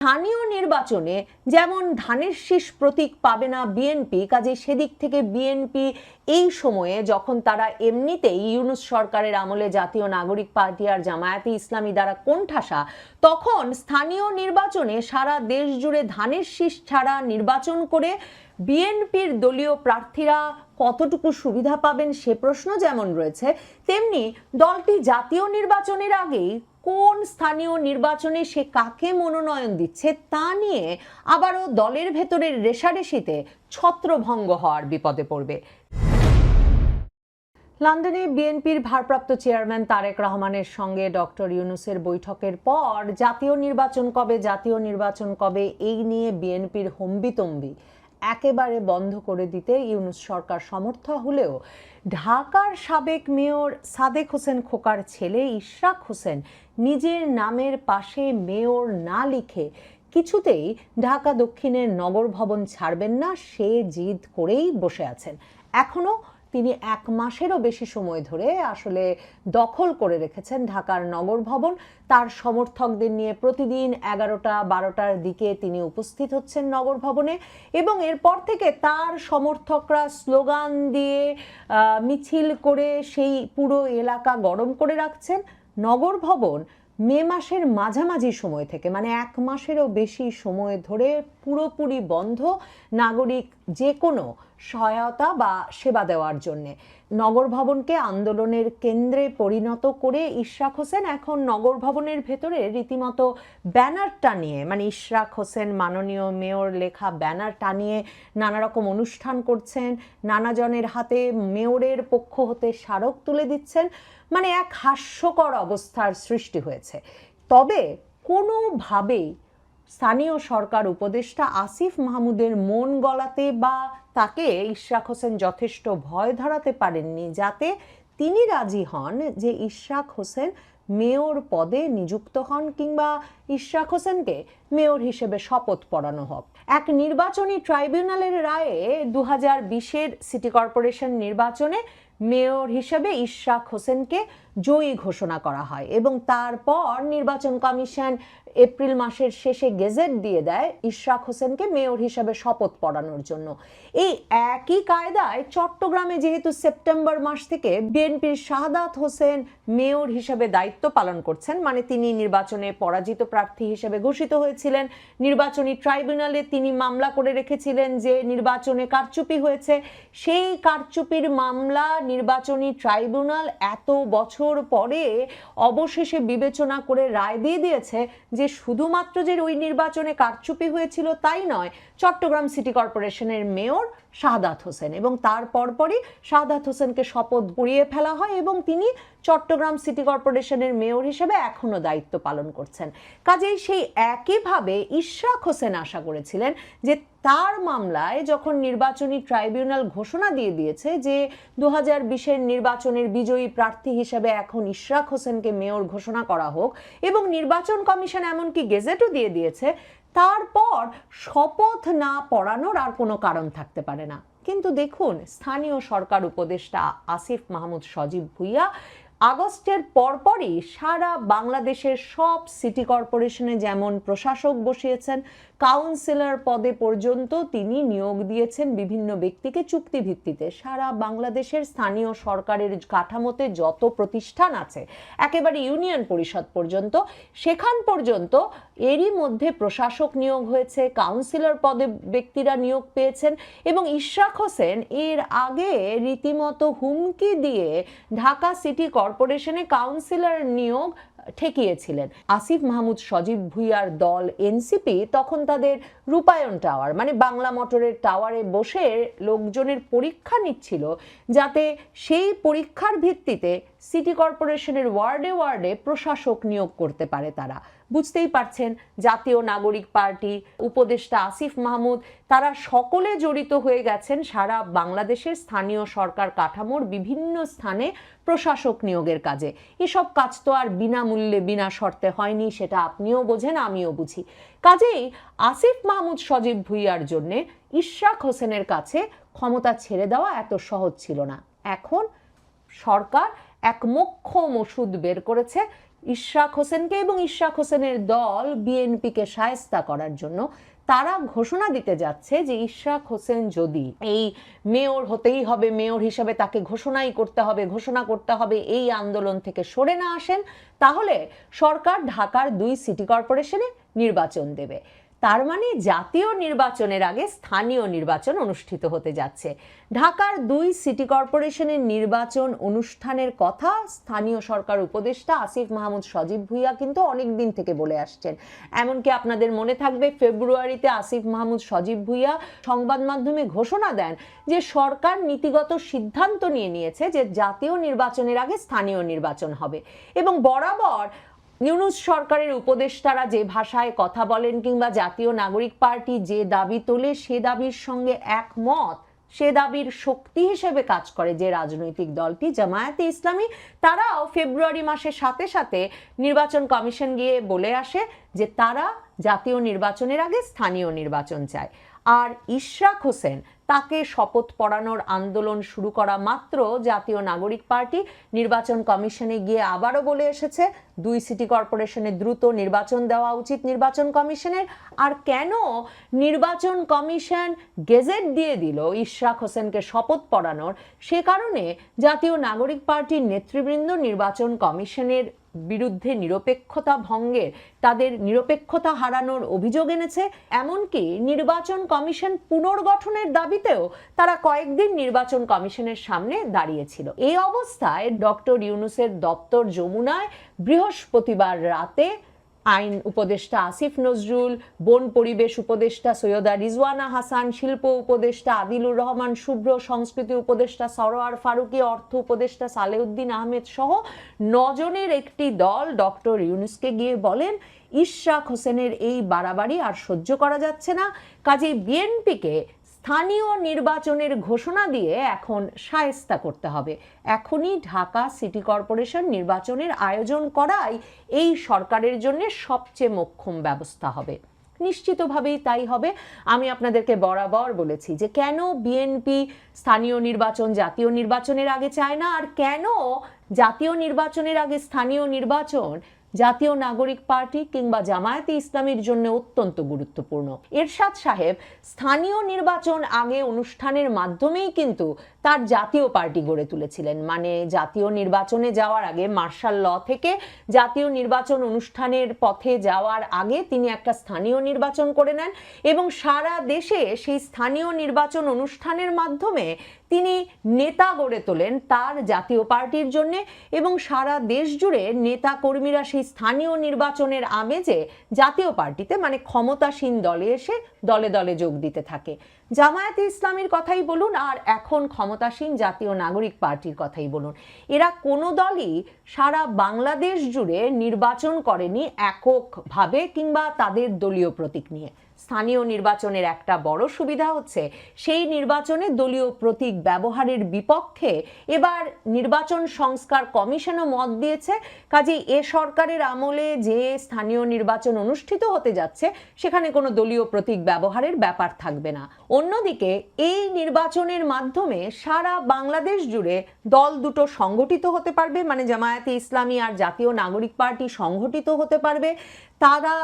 স্থানীয় নির্বাচনে যেমন ধানের শীষ প্রতীক পাবে না বিএনপি কাজে সেদিক থেকে বিএনপি এই সময়ে যখন তারা এমনিতেই ইউনুস সরকারের আমলে জাতীয় নাগরিক পার্টি আর জামায়াতে ইসলামী দ্বারা কোণঠাসা, তখন স্থানীয় নির্বাচনে সারা দেশ জুড়ে ধানের শীষ ছাড়া নির্বাচন করে বিএনপির দলীয় প্রার্থীরা কতটুকু সুবিধা পাবেন সে প্রশ্ন যেমন রয়েছে, তেমনি দলটি জাতীয় নির্বাচনের আগেই কোন স্থানীয় নির্বাচনে সে কাকে মনোনয়ন দিচ্ছে তা নিয়ে আবারও দলের ভেতরের রেশারেশিতে ছত্রভঙ্গ হওয়ার বিপদে পড়বে। লন্ডনে বিএনপির ভারপ্রাপ্ত চেয়ারম্যান তারেক রহমানের সঙ্গে ডক্টর ইউনুসের বৈঠকের পর জাতীয় নির্বাচন কবে, জাতীয় নির্বাচন কবে, এই নিয়ে বিএনপির হম্বিতম্বি। একেবারে বন্ধ করে দিতে ইউনুস সরকার সমর্থ হলেও ঢাকার সাবেক মেয়র সাদেক হোসেন খোকার ছেলে ইশরাক হোসেন নিজের নামের পাশে মেয়র না লিখে কিছুতেই ঢাকা দক্ষিণের নগর ভবন ছাড়বেন না, সে জিদ করেই বসে আছেন। এখনও তিনি এক মাসেরও বেশি সময় ধরে আসলে দখল করে রেখেছেন ঢাকার নগর ভবন। তার সমর্থকদের নিয়ে প্রতিদিন এগারোটা, বারোটার দিকে তিনি উপস্থিত হচ্ছেন নগর ভবনে এবং এরপর থেকে তার সমর্থকরা স্লোগান দিয়ে মিছিল করে সেই পুরো এলাকা গরম করে রাখছেন। নগর ভবন মে মাসের মাঝামাঝি সময় থেকে মানে এক মাসেরও বেশি সময় ধরে পুরোপুরি বন্ধ। নাগরিক যে কোনো সহায়তা বা সেবা দেওয়ার জন্যে। নগর ভবনকে আন্দোলনের কেন্দ্রে পরিণত করে ইশরাক হোসেন এখন নগর ভবনের ভেতরে রীতিমতো ব্যানার টানিয়ে মানে ইশরাক হোসেন মাননীয় মেয়র লেখা ব্যানার টানিয়ে নানা রকম অনুষ্ঠান করছেন, নানাজনের হাতে মেয়রের পক্ষ হতে স্মারক তুলে দিচ্ছেন মানে এক হাস্যকর অবস্থার সৃষ্টি হয়েছে। তবে কোনোভাবেই স্থানীয় সরকার উপদেষ্টা আসিফ মাহমুদের মন গলাতে বা তাকে ইশরাক হোসেন যথেষ্ট ভয় ধরাতে পারেননি যাতে তিনি রাজি হন যে ইশরাক হোসেন মেয়র পদে নিযুক্ত হন কিংবা ইশরাক হোসেনকে মেয়র হিসেবে শপথ পড়ানো হোক। এক নির্বাচনী ট্রাইব্যুনালের রায়ে দু হাজার বিশের সিটি কর্পোরেশন নির্বাচনে মেয়র হিসেবে ইশরাক হোসেনকে জয়ী ঘোষণা করা হয় এবং তারপর নির্বাচন কমিশন এপ্রিল মাসের শেষে গেজেট দিয়ে দেয় ইশরাক হোসেনকে মেয়র হিসেবে শপথ পড়ানোর জন্য। এই একই কায়দায় চট্টগ্রামে যেহেতু সেপ্টেম্বর মাস থেকে বিএনপির শাহাদাত হোসেন মেয়র হিসেবে দায়িত্ব পালন করছেন মানে তিনি নির্বাচনে পরাজিত প্রার্থী হিসেবে ঘোষিত হয়েছিলেন, নির্বাচনী ট্রাইব্যুনালে তিনি মামলা করে রেখেছিলেন যে নির্বাচনে কারচুপি হয়েছে, সেই কারচুপির মামলা নির্বাচনী ট্রাইব্যুনাল এত বছর পরে অবশেষে বিবেচনা করে রায় দিয়ে দিয়েছে যে শুধুমাত্র যে ওই নির্বাচনে কারচুপি হয়েছিল তাই নয় চট্টগ্রাম সিটি কর্পোরেশনের মেয়র শাহাদাত হোসেন এবং তার পরপরই শাহাদাত হোসেনকে শপথ পুড়িয়ে ফেলা হয় এবং তিনি চট্টগ্রাম সিটি কর্পোরেশনের মেয়র হিসেবে এখনও দায়িত্ব পালন করছেন। কাজেই সেই একইভাবে ইশরাক হোসেন আশা করেছিলেন যে তার মামলায় যখন নির্বাচনী ট্রাইব্যুনাল ঘোষণা দিয়ে দিয়েছে যে দু হাজার বিশের নির্বাচনের বিজয়ী প্রার্থী হিসেবে এখন ইশরাক হোসেনকে মেয়র ঘোষণা করা হোক এবং নির্বাচন কমিশন এমনকি গেজেটও দিয়ে দিয়েছে তারপর শপথ না পড়ানোর আর কোনো কারণ থাকতে পারে না। কিন্তু দেখুন, স্থানীয় সরকার উপদেষ্টা আসিফ মাহমুদ সজীব ভুইয়া আগস্টের পরপরই সারা বাংলাদেশের সব সিটি কর্পোরেশনে যেমন প্রশাসক বসিয়েছেন, কাউন্সিলর পদে পর্যন্ত তিনি নিয়োগ দিয়েছেন বিভিন্ন ব্যক্তিকে চুক্তি ভিত্তিতে সারা বাংলাদেশের স্থানীয় সরকারের কাঠামোতে যত প্রতিষ্ঠান আছে, একেবারে ইউনিয়ন পরিষদ পর্যন্ত, সেখান পর্যন্ত এরই মধ্যে প্রশাসক নিয়োগ হয়েছে, কাউন্সিলর পদে ব্যক্তিরা নিয়োগ পেয়েছেন এবং ইশরাক হোসেন এর আগে রীতিমতো হুমকি দিয়ে ঢাকা সিটি কর্পোরেশনে কাউন্সিলর নিয়োগ ঠেকিয়েছিলেন। আসিফ মাহমুদ সজীব ভুইয়ার দল এনসিপি তখন তাদের রূপায়ণ টাওয়ার মানে বাংলা মোটরের টাওয়ারে বসে লোকজনের পরীক্ষা নিচ্ছিল যাতে সেই পরীক্ষার ভিত্তিতে সিটি কর্পোরেশনের ওয়ার্ডে ওয়ার্ডে প্রশাসক নিয়োগ করতে পারে তারা। বুঝতেই পারছেন, জাতীয় নাগরিক পার্টি উপদেষ্টা আসিফ মাহমুদ, তারা সকলে জড়িত হয়ে গেছেন সারা বাংলাদেশের স্থানীয় সরকার কাঠামোর বিভিন্ন স্থানে প্রশাসক নিয়োগের কাজে। এসব কাজ তো আর বিনামূল্যে, বিনা শর্তে হয়নি, সেটা আপনিও বোঝেন, আমিও বুঝি। কাজেই আসিফ মাহমুদ সজীব ভুইয়ার জন্যে ইশরাক হোসেনের কাছে ক্ষমতা ছেড়ে দেওয়া এত সহজ ছিল না। এখন সরকার এক মুখ্য ওষুধ বের করেছে ইশরাক হোসেনকে এবং ইশরাক হোসেনের দল বিএনপিকে সায়স্তা করার জন্য। তারা ঘোষণা দিতে যাচ্ছে যে ইশরাক হোসেন যদি এই মেয়র হতেই হবে, মেয়র হিসাবে তাকে ঘোষণাই করতে হবে, ঘোষণা করতে হবে, এই আন্দোলন থেকে সরে না আসেন, তাহলে সরকার ঢাকার দুই সিটি কর্পোরেশনে নির্বাচন দেবে। তার মানে জাতীয় নির্বাচনের আগে স্থানীয় নির্বাচন অনুষ্ঠিত হতে যাচ্ছে। ঢাকার দুই সিটি কর্পোরেশনের নির্বাচন অনুষ্ঠানের কথা স্থানীয় সরকার উপদেষ্টা আসিফ মাহমুদ সজীব ভুইয়া কিন্তু অনেক দিন থেকে বলে আসছেন। এমনকি আপনাদের মনে থাকবে, ফেব্রুয়ারিতে আসিফ মাহমুদ সজীব ভুইয়া সংবাদ মাধ্যমে ঘোষণা দেন যে সরকার নীতিগত সিদ্ধান্ত নিয়ে নিয়েছে যে জাতীয় নির্বাচনের আগে স্থানীয় নির্বাচন হবে। এবং বরাবর ইউনুস সরকারের উপদেষ্টারা যে ভাষায় কথা বলেন কিংবা জাতীয় নাগরিক পার্টি যে দাবি তোলে, সে দাবির সঙ্গে একমত। সে দাবির শক্তি হিসেবে কাজ করে যে রাজনৈতিক দলটি, জামায়াতে ইসলামী। তারাও ফেব্রুয়ারি মাসের সাথে সাথে নির্বাচন কমিশন গিয়ে বলে আসে যে তারা জাতীয় নির্বাচনের আগে স্থানীয় নির্বাচন চায়। আর ইশরাক হোসেন তাকে শপথ পড়ানোর আন্দোলন শুরু করা মাত্র জাতীয় নাগরিক পার্টি নির্বাচন কমিশনে গিয়ে আবারও বলে এসেছে, দুই সিটি কর্পোরেশনে দ্রুত নির্বাচন দেওয়া উচিত নির্বাচন কমিশনের। আর কেন নির্বাচন কমিশন গেজেট দিয়ে দিল ইশরাক হোসেনকে শপথ পড়ানোর? সে কারণে জাতীয় নাগরিক পার্টির নেতৃবৃন্দ নির্বাচন কমিশনের বিরুদ্ধে নিরপেক্ষতা ভঙ্গের, তাদের নিরপেক্ষতা হারানোর অভিযোগ এনেছে। এমনকি নির্বাচন কমিশন পুনর্গঠনের দাবিতেও তারা কয়েকদিন নির্বাচন কমিশনের সামনে দাঁড়িয়েছিল। এই অবস্থায় ডক্টর ইউনুসের দপ্তর যমুনায় বৃহস্পতিবার রাতে আইন উপদেষ্টা আসিফ নজরুল, বন পরিবেশ উপদেষ্টা সৈয়দা রিজওয়ানা হাসান, শিল্প উপদেষ্টা আদিলুর রহমান, শুভ্র সংস্কৃতি উপদেষ্টা সরোয়ার ফারুকি, অর্থ উপদেষ্টা সালেউদ্দিন আহমেদ সহ নজনের একটি দল ডক্টর ইউনুসকে গিয়ে বলেন, ইশরাক হোসেনের এই বাড়াবাড়ি আর সহ্য করা যাচ্ছে না। কাজে বিএনপিকে স্থানীয় নির্বাচনের ঘোষণা দিয়ে এখন সায়স্তা করতে হবে। এখনই ঢাকা সিটি কর্পোরেশন নির্বাচনের আয়োজন করাই এই সরকারের জন্য সবচেয়ে মোক্ষম ব্যবস্থা হবে। নিশ্চিতভাবেই তাই হবে। আমি আপনাদেরকে বরাবর বলেছি যে কেন বিএনপি স্থানীয় নির্বাচন জাতীয় নির্বাচনের আগে চায় না? আর কেন জাতীয় নির্বাচনের আগে স্থানীয় নির্বাচন জাতীয় নাগরিক পার্টি কিংবা জামায়াতে ইসলামীর জন্য অত্যন্ত গুরুত্বপূর্ণ। এরশাদ সাহেব স্থানীয় নির্বাচন আগে অনুষ্ঠানের মাধ্যমেই কিন্তু তার জাতীয় পার্টি গড়ে তুলেছিলেন। মানে জাতীয় নির্বাচনে যাওয়ার আগে মার্শাল ল থেকে জাতীয় নির্বাচন অনুষ্ঠানের পথে যাওয়ার আগে তিনি একটা স্থানীয় নির্বাচন করে নেন এবং সারা দেশে সেই স্থানীয় নির্বাচন অনুষ্ঠানের মাধ্যমে তিনি নেতা গড়ে তোলেন তার জাতীয় পার্টির জন্য এবং সারা দেশ জুড়ে নেতা কর্মীরা সেই স্থানীয় নির্বাচনের আমেজে জাতীয় পার্টিতে মানে ক্ষমতাসীন দলে এসে দলে দলে যোগ দিতে থাকে। জামায়াতে ইসলামীর কথাই বলুন আর এখন ক্ষমতাসীন জাতীয় নাগরিক পার্টির কথাই বলুন। এরা কোনো দলই সারা বাংলাদেশ জুড়ে নির্বাচন করেনি এককভাবে কিংবা তাদের দলীয় প্রতীক নিয়ে। স্থানীয় নির্বাচনের একটা বড় সুবিধা হচ্ছে সেই নির্বাচনে দলীয় প্রতীক ব্যবহারের বিপক্ষে এবার নির্বাচন সংস্কার কমিশনও মত দিয়েছে। কাজেই এ সরকারের আমলে যে স্থানীয় নির্বাচন অনুষ্ঠিত হতে যাচ্ছে, সেখানে কোনো দলীয় প্রতীক ব্যবহারের ব্যাপার থাকবে না। অন্যদিকে, এই নির্বাচনের মাধ্যমে সারা বাংলাদেশ জুড়ে দল দুটো সংগঠিত হতে পারবে মানে জামায়াতে ইসলামী আর জাতীয় নাগরিক পার্টি সংগঠিত হতে পারবে। তারা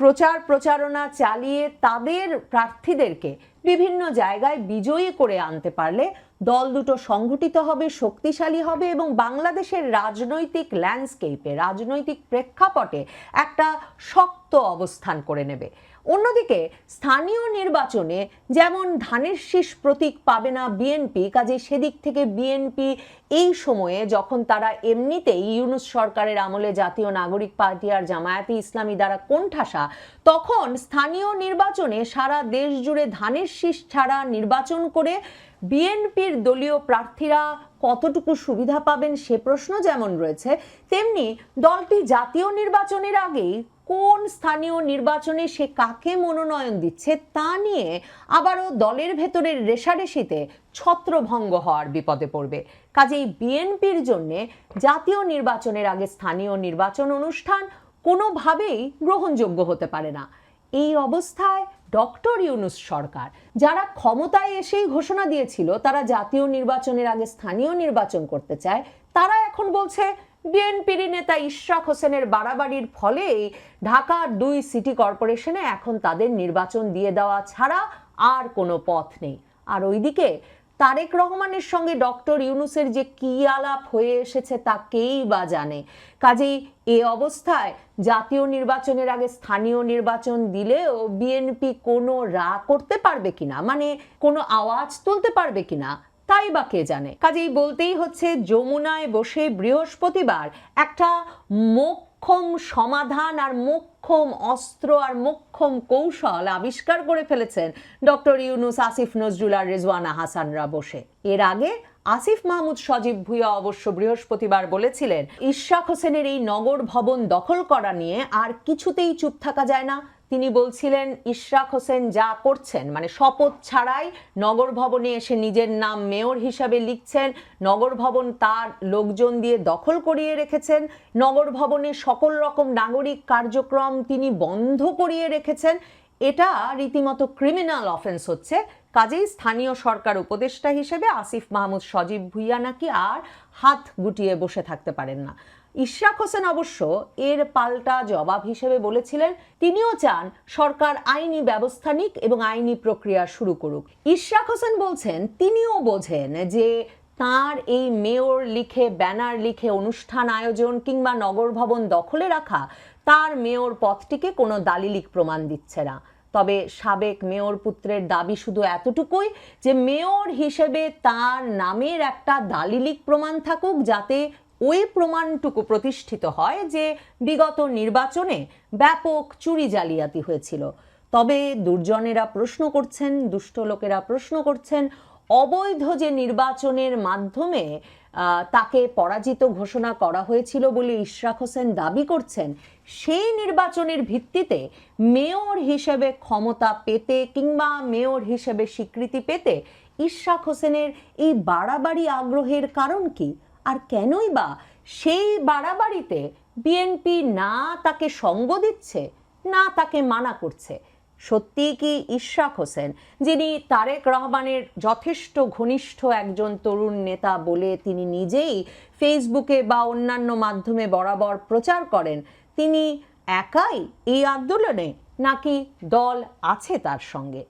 প্রচার প্রচারণা চালিয়ে তাদের প্রার্থীদেরকে বিভিন্ন জায়গায় বিজয়ী করে আনতে পারলে দল দুটো সংগঠিত হবে, শক্তিশালী হবে এবং বাংলাদেশের রাজনৈতিক ল্যান্ডস্কেপে, রাজনৈতিক প্রেক্ষাপটে একটা শক্ত অবস্থান করে নেবে। অন্যদিকে, স্থানীয় নির্বাচনে যেমন ধানের শীষ প্রতীক পাবে না বিএনপি কাজে সেদিক থেকে বিএনপি এই সময়ে যখন তারা এমনিতেই ইউনুস সরকারের আমলে জাতীয় নাগরিক পার্টি আর জামায়াতে ইসলামী দ্বারা কোণঠাসা, তখন স্থানীয় নির্বাচনে সারা দেশ জুড়ে ধানের শীষ ছাড়া নির্বাচন করে বিএনপির দলীয় প্রার্থীরা কতটুকু সুবিধা পাবেন সে প্রশ্ন যেমন রয়েছে, তেমনি দলটি জাতীয় নির্বাচনের আগেই কোন স্থানীয় নির্বাচনে সে কাকে মনোনয়ন দিচ্ছে তা নিয়ে আবারও দলের ভেতরের রেশারেশিতে ছত্রভঙ্গ হওয়ার বিপদে পড়বে। কাজেই বিএনপির জন্যে জাতীয় নির্বাচনের আগে স্থানীয় নির্বাচন অনুষ্ঠান কোনোভাবেই গ্রহণযোগ্য হতে পারে না। এই অবস্থায় ডক্টর ইউনুস সরকার। যারা ক্ষমতায় এসেই ঘোষণা দিয়েছিল, তারা জাতীয় নির্বাচনের আগে স্থানীয় নির্বাচন করতে চায়, তারা এখন বলছে, বিএনপির নেতা ইশরাক হোসেনের বাড়াবাড়ির ফলেই ঢাকার দুই সিটি কর্পোরেশনে এখন তাদের নির্বাচন দিয়ে দেওয়া ছাড়া আর কোনো পথ নেই। আর ওইদিকে তারেক রহমানের সঙ্গে ডক্টর ইউনুসের যে কি আলাপ হয়ে এসেছে তা কেই বা জানে? কাজেই এ অবস্থায় জাতীয় নির্বাচনের আগে স্থানীয় নির্বাচন দিলেও বিএনপি কোনো রা করতে পারবে কিনা? মানে কোনো আওয়াজ তুলতে পারবে কিনা? তাই বা কে জানে? কাজেই বলতেই হচ্ছে, যমুনায় বসে বৃহস্পতিবার একটা মোক্ষম সমাধান আর মোক্ষম অস্ত্র আর মোক্ষম কৌশল আবিষ্কার করে ফেলেছেন ডক্টর ইউনুস, আসিফ নজরুল আর রেজওয়ানা হাসানরা বসে। এর আগে আসিফ মাহমুদ সজীব ভুইয়া অবশ্য বৃহস্পতিবার বলেছিলেন, ইশাক হোসেনের এই নগর ভবন দখল করা নিয়ে আর কিছুতেই চুপ থাকা যায় না। তিনি বলছিলেন, ইশরাক হোসেন যা করছেন মানে শপথ ছাড়াই নগর ভবনে এসে নিজের নাম মেয়র হিসাবে লিখছেন, নগর ভবন তার লোকজন দিয়ে দখল করিয়ে রেখেছেন, নগর ভবনে সকল রকম নাগরিক কার্যক্রম তিনি বন্ধ করিয়ে রেখেছেন, এটা রীতিমতো ক্রিমিনাল অফেন্স হচ্ছে, কাজেই স্থানীয় সরকার উপদেষ্টা হিসেবে আসিফ মাহমুদ সজীব ভুইয়া নাকি আর হাত গুটিয়ে বসে থাকতে পারেন না। ইশরাক হোসেন অবশ্য এর পাল্টা জবাব হিসেবে বলেছিলেন, তিনিও চান সরকার আইনি ব্যবস্থা নিক এবং আইনি প্রক্রিয়া শুরু করুক। ইশরাক হোসেন বলছেন, তিনিও বোঝেন যে তার এই মেয়র লিখে, ব্যানার লিখে অনুষ্ঠান আয়োজন কিংবা নগর ভবন দখলে রাখা, তার মেয়র পথটিকে কোনো দালিলিক প্রমাণ দিচ্ছে না। তবে সাবেক মেয়র পুত্রের দাবি শুধু এতটুকুই যে মেয়র হিসেবে তার নামের একটা দালিলিক প্রমাণ থাকুক যাতে ওই প্রমাণটুকু প্রতিষ্ঠিত হয় যে বিগত নির্বাচনে ব্যাপক চুরি জালিয়াতি হয়েছিল। তবে দুর্জনেরা প্রশ্ন করছেন, দুষ্ট লোকেরা প্রশ্ন করছেন, অবৈধ যে নির্বাচনের মাধ্যমে তাকে পরাজিত ঘোষণা করা হয়েছিল বলে ইশরাক হোসেন দাবি করছেন, সেই নির্বাচনের ভিত্তিতে মেয়র হিসেবে ক্ষমতা পেতে কিংবা মেয়র হিসেবে স্বীকৃতি পেতে ইশরাক হোসেনের এই বাড়াবাড়ি আগ্রহের কারণ কি? আর কেনই বা সেই বাড়াবাড়িতে বিএনপি না তাকে সঙ্গ দিচ্ছে, না তাকে মানা করছে? সত্যি কি ইশরাক হোসেন, যিনি তারেক রহমানের যথেষ্ট ঘনিষ্ঠ একজন তরুণ নেতা বলে তিনি নিজেই ফেসবুকে বা অন্যান্য মাধ্যমে বরাবর প্রচার করেন, তিনি একাই এই আন্দোলনে নাকি দল আছে তার সঙ্গে?